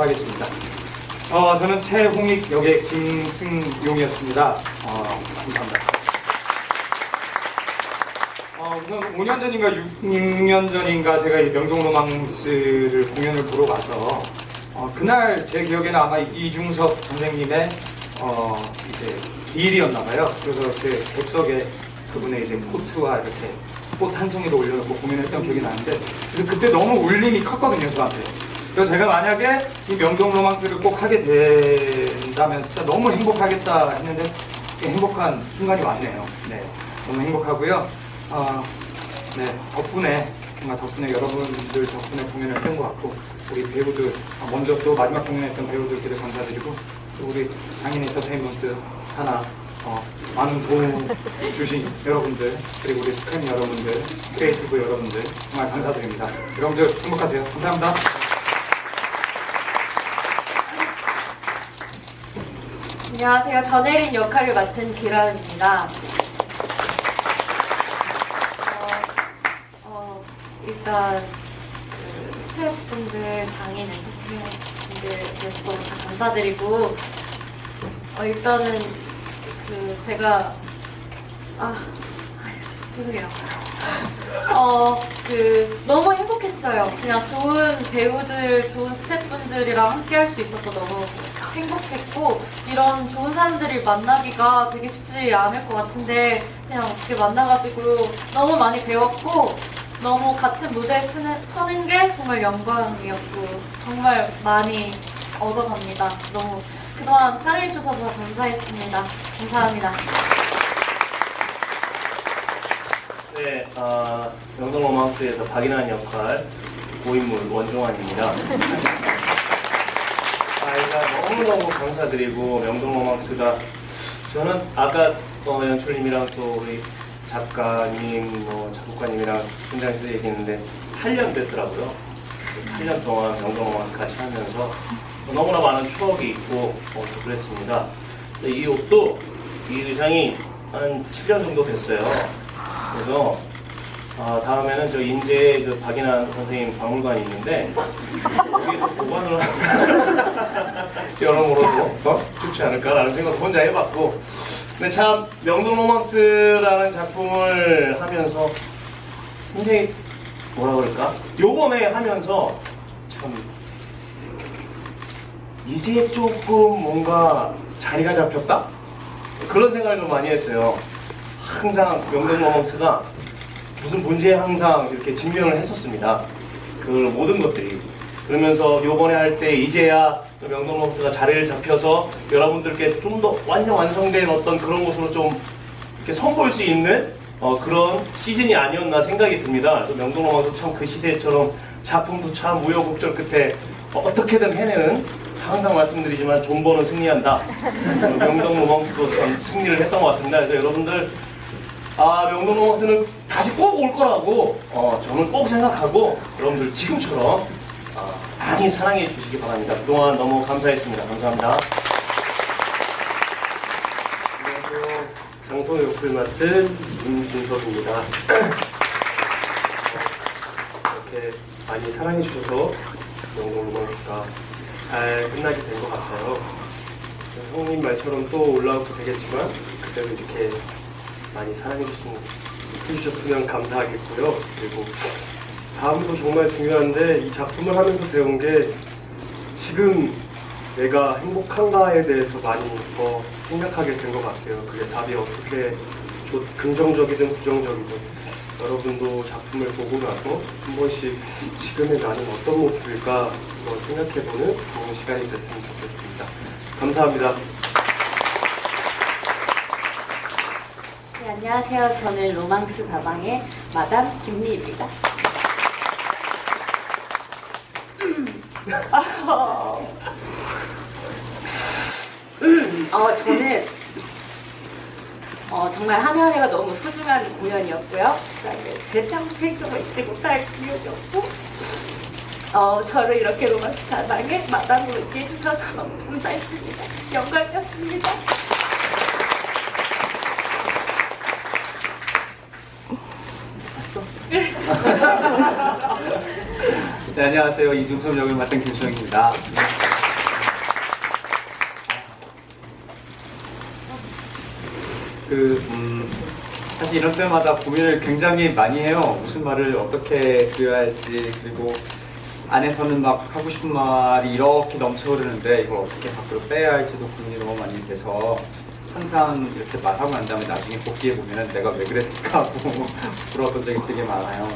하겠습니다. 어, 저는 최홍익 역의 김승용이었습니다. 어, 감사합니다. 어, 우선 5년 전인가 6 년 전인가 제가 이 명동 로망스를 공연을 보러 가서 어, 그날 제 기억에는 아마 이중섭 선생님의 어, 이제 비일이었나 봐요. 그래서 제 객석에 그분의 이제 코트와 이렇게 꽃 한 송이를 올려놓고 공연했던 기억이 나는데 그래서 그때 너무 울림이 컸거든요 저한테. 그래서 제가 만약에 이 명동 로망스를 꼭 하게 된다면 진짜 너무 행복하겠다 했는데 행복한 순간이 왔네요. 네, 너무 행복하고요. 아, 네, 덕분에, 정말 덕분에 여러분들 덕분에 공연을 했던 것 같고, 우리 배우들, 아, 먼저 또 마지막 공연했던 배우들께도 감사드리고, 또 우리 장인 엔터테인먼트 하나, 어, 많은 도움 주신 여러분들, 그리고 우리 스크린 여러분들, 크리에이티브 여러분들, 정말 감사드립니다. 여러분들 행복하세요. 감사합니다. 안녕하세요. 전혜린 역할을 맡은 기라은입니다. 어, 어, 일단 그 스태프분들, 장인 엔터테인분들 너무 다 감사드리고 어, 일단은 그 제가 아 죄송해요. 어, 그, 너무 행복했어요. 그냥 좋은 배우들, 좋은 스태프분들이랑 함께 할 수 있어서 너무 행복했고, 이런 좋은 사람들을 만나기가 되게 쉽지 않을 것 같은데, 그냥 어떻게 만나가지고 너무 많이 배웠고, 너무 같은 무대에 서는, 서는 게 정말 영광이었고, 정말 많이 얻어갑니다. 너무 그동안 사랑해주셔서 감사했습니다. 감사합니다. 네, 아, 명동 로망스에서 박인환 역할 고인물 원종환입니다. 아, 일단 너무너무 감사드리고 명동 로망스가 저는 아까 어, 연출님이랑 또 우리 작가님, 뭐 작곡가님이랑 현장에서 얘기했는데 8년 됐더라고요. 8년 동안 명동 로망스 같이 하면서 너무나 많은 추억이 있고 어, 그랬습니다. 이 옷도 이 의상이 한 7년 정도 됐어요. 그래서 아, 다음에는 저 인제 그 박인환 선생님 박물관이 있는데 거기서 보관을 여러모로도 어? 좋지 않을까라는 생각 혼자 해봤고 근데 참 명동 로망스라는 작품을 하면서 굉장히 뭐라 그럴까 요번에 하면서 참 이제 조금 뭔가 자리가 잡혔다 그런 생각을 좀 많이 했어요. 항상 명동 로망스가 무슨 문제에 항상 이렇게 직면을 했었습니다. 그 모든 것들이. 그러면서 요번에 할 때 이제야 명동 로망스가 자리를 잡혀서 여러분들께 좀 더 완전 완성된 어떤 그런 모습으로 좀 이렇게 선보일 수 있는 어, 그런 시즌이 아니었나 생각이 듭니다. 그래서 명동 로망스 참그 시대처럼 작품도 참 우여곡절 끝에 어 떻게든 해내는 항상 말씀드리지만 존버는 승리한다. 어, 명동 로망스도 참 승리를 했던 것 같습니다. 그래서 여러분들 아, 명동 로망스는 다시 꼭 올 거라고 어, 저는 꼭 생각하고 여러분들 지금처럼 어, 많이 사랑해 주시기 바랍니다. 그동안 너무 감사했습니다. 감사합니다. 안녕하세요. 장소 역을 맡은 임진석입니다. 어, 이렇게 많이 사랑해 주셔서 명동 로망스가 잘 끝나게 된 것 같아요. 형님 말처럼 또 올라오게 되겠지만 그때도 이렇게 많이 사랑해 주시면, 해주셨으면 감사하겠고요. 그리고 다음도 정말 중요한데 이 작품을 하면서 배운 게 지금 내가 행복한가에 대해서 많이 더 생각하게 된 것 같아요. 그게 답이 어떻게 좋- 긍정적이든 부정적이든 여러분도 작품을 보고 나서 한 번씩 지금의 나는 어떤 모습일까 생각해보는 좋은 시간이 됐으면 좋겠습니다. 감사합니다. 안녕하세요. 저는 로망스 다방의 마담 김리입니다. 어, 저는 어, 정말 해가 너무 소중한 공연이었고요. 그다음에 제 평생도 잊지 못할 공연이었고 어, 저를 이렇게 로망스 다방의 마담으로 있게 해주셔서 너무 감사했습니다. 영광이었습니다. 네, 안녕하세요. 이중섭 역을 맡은 김수영입니다. 그, 음, 사실 이런 때마다 고민을 굉장히 많이 해요. 무슨 말을 어떻게 드려야 할지, 그리고 안에서는 막 하고 싶은 말이 이렇게 넘쳐흐르는데 이걸 어떻게 밖으로 빼야 할지도 고민이 너무 많이 돼서 항상 이렇게 말하고 난 다음에 나중에 복귀해 보면은 내가 왜 그랬을까 하고 부러웠던 적이 되게 많아요.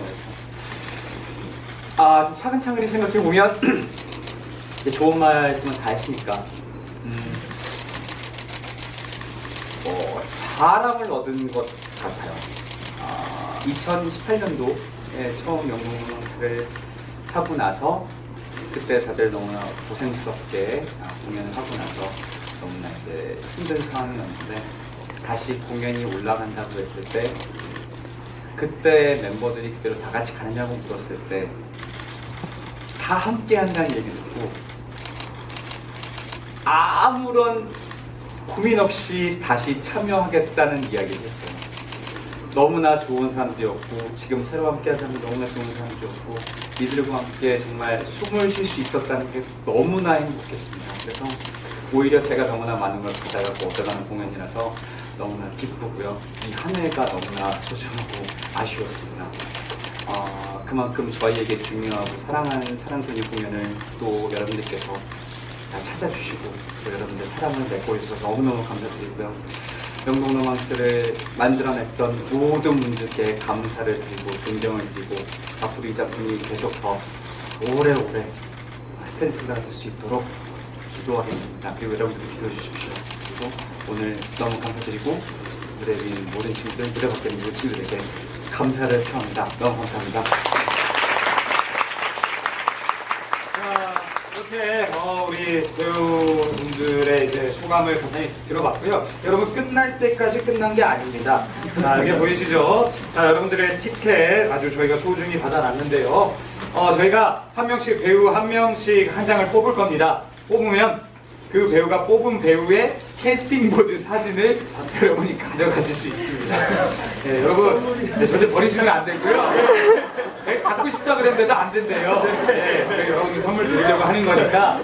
아, 차근차근히 생각해 보면 좋은 말씀은 다 했으니까 음, 어, 사랑을 얻은 것 같아요. 아, 2018년도에 처음 영웅학습을 하고 나서 그때 다들 너무나 고생스럽게 아, 공연을 하고 나서 너무나 이제 힘든 상황이었는데 다시 공연이 올라간다고 했을 때 그때 멤버들이 그대로 다 같이 가느냐고 물었을 때 다 함께 한다는 얘기 듣고 아무런 고민 없이 다시 참여하겠다는 이야기를 했어요. 너무나 좋은 사람들이었고 지금 새로 함께 하자면 너무나 좋은 사람들이었고 이들과 함께 정말 숨을 쉴 수 있었다는 게 너무나 행복했습니다. 그래서 오히려 제가 너무나 많은 걸 받아가고 얻어가는 공연이라서 너무나 기쁘고요. 이 한 해가 너무나 소중하고 아쉬웠습니다. 어, 그만큼 저희에게 중요하고 사랑하는 사랑스러운 이 공연을 또 여러분들께서 다 찾아주시고 또 여러분들 사랑을 맺고 있어서 너무너무 감사드리고요. 영동 로망스를 만들어냈던 모든 분들께 감사를 드리고 존경을 드리고 앞으로 이 작품이 계속 더 오래오래 스탠스가 될 수 있도록 기도하겠습니다. 그리고 여러분들도 기도해 주십시오. 그리고 오늘 너무 감사드리고 무대 위에 있는 모든 친구들, 무대 밖에 있는 모든 친구들에게 감사를 표합니다. 너무 감사합니다. 자, 이렇게 어, 우리 배우분들의 이제 소감을 간단히 들어봤고요. 여러분 끝날 때까지 끝난 게 아닙니다. 자, 여기 보이시죠? 자, 여러분들의 티켓 아주 저희가 소중히 받아놨는데요. 어, 저희가 한 명씩 배우 한 명씩 한 장을 뽑을 겁니다. 뽑으면 그 배우가 뽑은 배우의 캐스팅보드 사진을 여러분이 가져가실 수 있습니다. 네, 여러분 네, 절대 버리시면 안 되고요. 네, 갖고 싶다 그랬는데도 안 된대요. 네, 네, 여러분 선물 드리려고 하는 거니까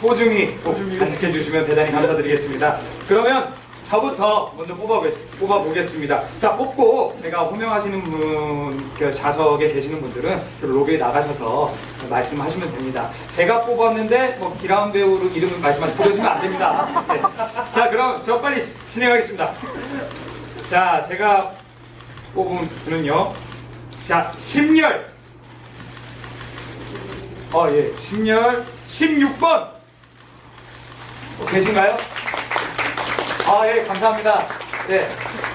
소중히 꼭 간직해 주시면 대단히 감사드리겠습니다. 그러면 저부터 먼저 뽑아보겠, 뽑아보겠습니다. 자, 뽑고 제가 호명하시는 분, 그 좌석에 계시는 분들은 그 로비에 나가셔서 말씀하시면 됩니다. 제가 뽑았는데 뭐 기라운 배우로 이름을 말씀하시 부르시면 안 됩니다. 네. 자, 그럼 저 빨리 진행하겠습니다. 자, 제가 뽑은 분은요. 자, 10열. 어, 예. 10열 16번. 어, 계신가요? 아, 예, 감사합니다. 네.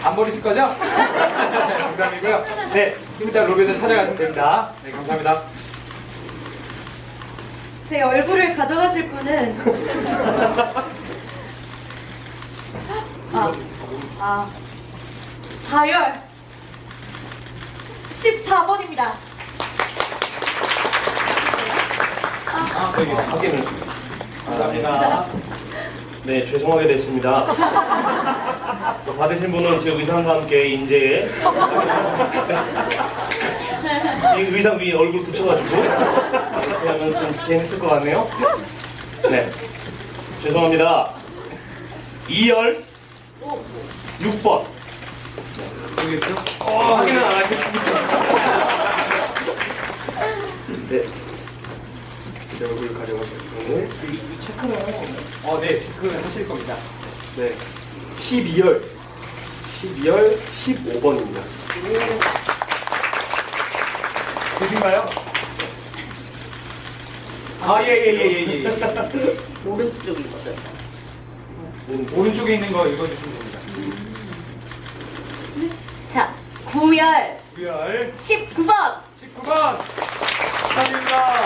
안 버리실 거죠? 네, 농담이고요. 네. 좀 이따 로비에서 찾아가시면 됩니다. 네, 감사합니다. 제 얼굴을 가져가실 분은 아, 아 4열 14번입니다. 아, 여기 확인을. 감사합니다. 네, 죄송하게 됐습니다. 또 받으신 분은 제 의상과 함께 인제에 이 의상 위에 얼굴 붙여가지고 이렇게 하면 좀 재밌을 것 같네요. 네, 죄송합니다. 2열 6번. 모르겠죠? 어, 확인은 안 하겠습니다. 네. 제 얼굴 가져가셨고. 이, 이 체크는, 어, 네, 체크 하실 겁니다. 네, 12열 12열 15번입니다. 보신가요? 아, 예, 예, 예, 예, 예. 예. 오른쪽이거든. 오른쪽에 있는 거 읽어주시면 됩니다. 자, 9열 9열 19번. 19번 축하드립니다.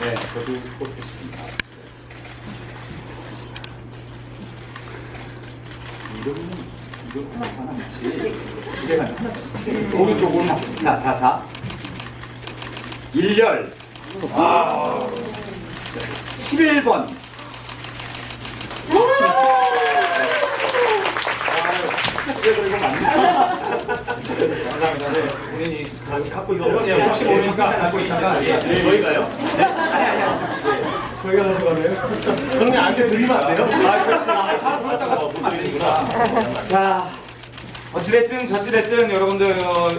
네, 저도 뽑겠습니다. 이름 하나잖아, 그치? 이래가 하나지. 오른쪽, 오른쪽. 자, 자, 자. 1열. 아. 11번. 그래도 이거 맞네. 감사합니다. 네, 본인이 갖고 있어요. 예, 혹시 모르니까 갖고 있다가 예, 예. 저희가요? 아니 아니 아니. 저희가 가져가네요. 게 안돼 드리면 안 돼요? 아, 자, 어찌됐든 저찌됐든 여러분들 어,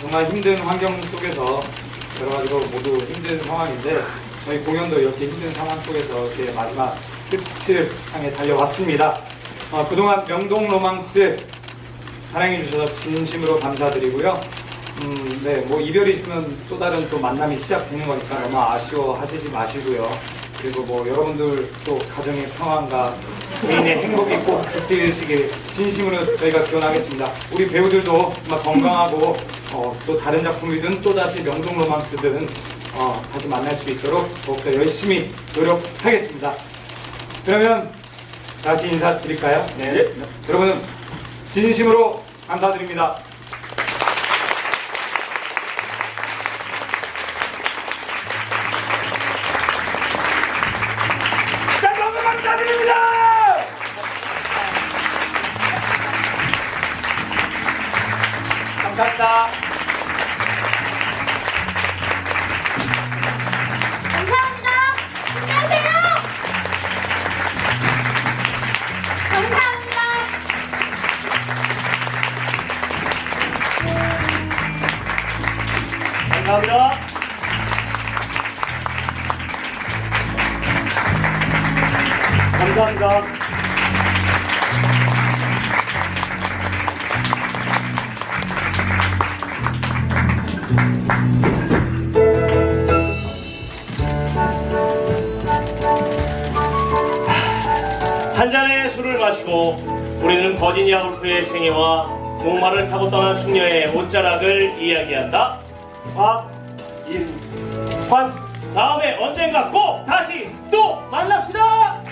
정말 힘든 환경 속에서 여러 가지로 모두 힘든 상황인데 저희 공연도 이렇게 힘든 상황 속에서 이렇게 마지막 끝을 향해 달려왔습니다. 어, 그동안 명동 로망스 사랑해 주셔서 진심으로 감사드리고요. 음, 네, 뭐 이별이 있으면 또 다른 또 만남이 시작되는 거니까 너무 아쉬워하시지 마시고요. 그리고 뭐 여러분들 또 가정의 평안과 개인의 행복이 꼭 깃들으시길 진심으로 저희가 기원하겠습니다. 우리 배우들도 정말 건강하고 어, 또 다른 작품이든 또 다시 명동 로망스든 어, 다시 만날 수 있도록 더욱더 열심히 노력하겠습니다. 그러면 다 같이 인사드릴까요? 네. 여러분 진심으로 감사드립니다. 감사합니다. 감사합니다. 안녕하세요. 감사합니다. 감사합니다. 감사합니다. 우리는 버지니아 울프의 생애와 목마를 타고 떠난 숙녀의 옷자락을 이야기한다. 화, 일, 환. 다음에 언젠가 꼭 다시 또 만납시다!